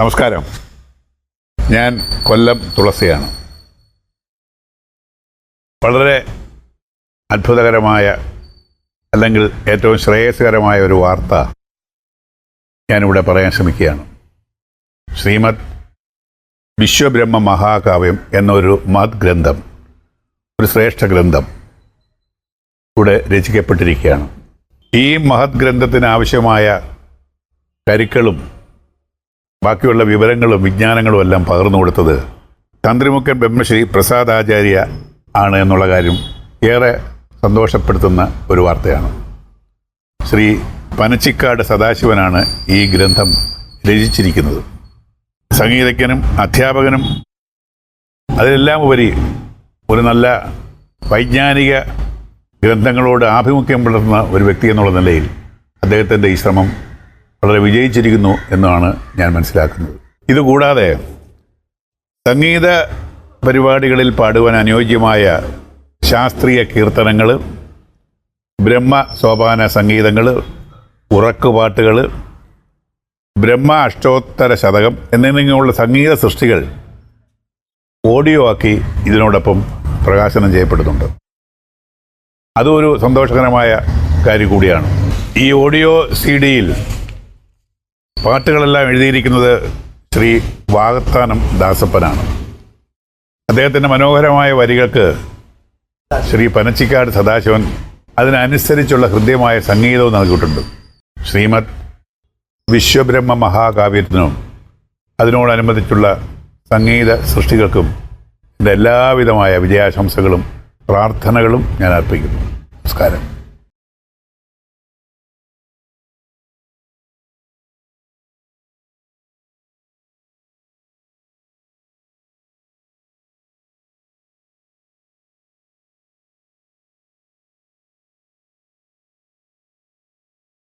നമസ്കാരം. ഞാൻ കൊല്ലം തുളസിയാണ്. വളരെ അത്ഭുതകരമായ അല്ലെങ്കിൽ ഏറ്റവും ശ്രേയസ്കരമായ ഒരു വാർത്ത ഞാനിവിടെ പറയാൻ ശ്രമിക്കുകയാണ്. ശ്രീമദ് വിശ്വബ്രഹ്മ മഹാകാവ്യം എന്നൊരു മത് ഗ്രന്ഥം ഒരു ശ്രേഷ്ഠ ഗ്രന്ഥം ഇവിടെ രചിക്കപ്പെട്ടിരിക്കുകയാണ്. ഈ മഹത് ഗ്രന്ഥത്തിന് ആവശ്യമായ കരുക്കളും ബാക്കിയുള്ള വിവരങ്ങളും വിജ്ഞാനങ്ങളും എല്ലാം പകർന്നു കൊടുത്തത് തന്ത്രിമുക്കൻ ബ്രഹ്മശ്രീ പ്രസാദ് ആചാര്യ ആണ് എന്നുള്ള കാര്യം ഏറെ സന്തോഷപ്പെടുത്തുന്ന ഒരു വാർത്തയാണ്. ശ്രീ പനച്ചിക്കാട് സദാശിവനാണ് ഈ ഗ്രന്ഥം രചിച്ചിരിക്കുന്നത്. സംഗീതജ്ഞനും അധ്യാപകനും അതിലെല്ലാം ഉപരി ഒരു നല്ല വൈജ്ഞാനിക ഗ്രന്ഥങ്ങളോട് ആഭിമുഖ്യം പുലർത്തുന്ന ഒരു വ്യക്തി എന്നുള്ള നിലയിൽ അദ്ദേഹത്തിന്റെ ഈ ശ്രമം വളരെ വിജയിച്ചിരിക്കുന്നു എന്നാണ് ഞാൻ മനസ്സിലാക്കുന്നത്. ഇതുകൂടാതെ സംഗീത പരിപാടികളിൽ പാടുവാൻ അനുയോജ്യമായ ശാസ്ത്രീയ കീർത്തനങ്ങൾ ബ്രഹ്മ സോപാന സംഗീതങ്ങൾ ഉറക്കുപാട്ടുകൾ ബ്രഹ്മ അഷ്ടോത്തര ശതകം എന്നിങ്ങനെയുള്ള സംഗീത സൃഷ്ടികൾ ഓഡിയോ ആക്കി ഇതിനോടൊപ്പം പ്രകാശനം ചെയ്യപ്പെടുന്നുണ്ട്. അതും ഒരു സന്തോഷകരമായ കാര്യം കൂടിയാണ്. ഈ ഓഡിയോ സി ഡിയിൽ പാട്ടുകളെല്ലാം എഴുതിയിരിക്കുന്നത് ശ്രീ വാഗത്താനം ദാസപ്പനാണ്. അദ്ദേഹത്തിന്റെ മനോഹരമായ വരികൾക്ക് ശ്രീ പനച്ചിക്കാട് സദാശിവൻ അതിനനുസരിച്ചുള്ള ഹൃദ്യമായ സംഗീതവും നൽകിയിട്ടുണ്ട്. ശ്രീമദ് വിശ്വബ്രഹ്മ മഹാകാവ്യത്തിനും അതിനോടനുബന്ധിച്ചുള്ള സംഗീത സൃഷ്ടികൾക്കും എന്റെ എല്ലാവിധമായ വിജയാശംസകളും പ്രാർത്ഥനകളും ഞാൻ അർപ്പിക്കുന്നു. നമസ്കാരം.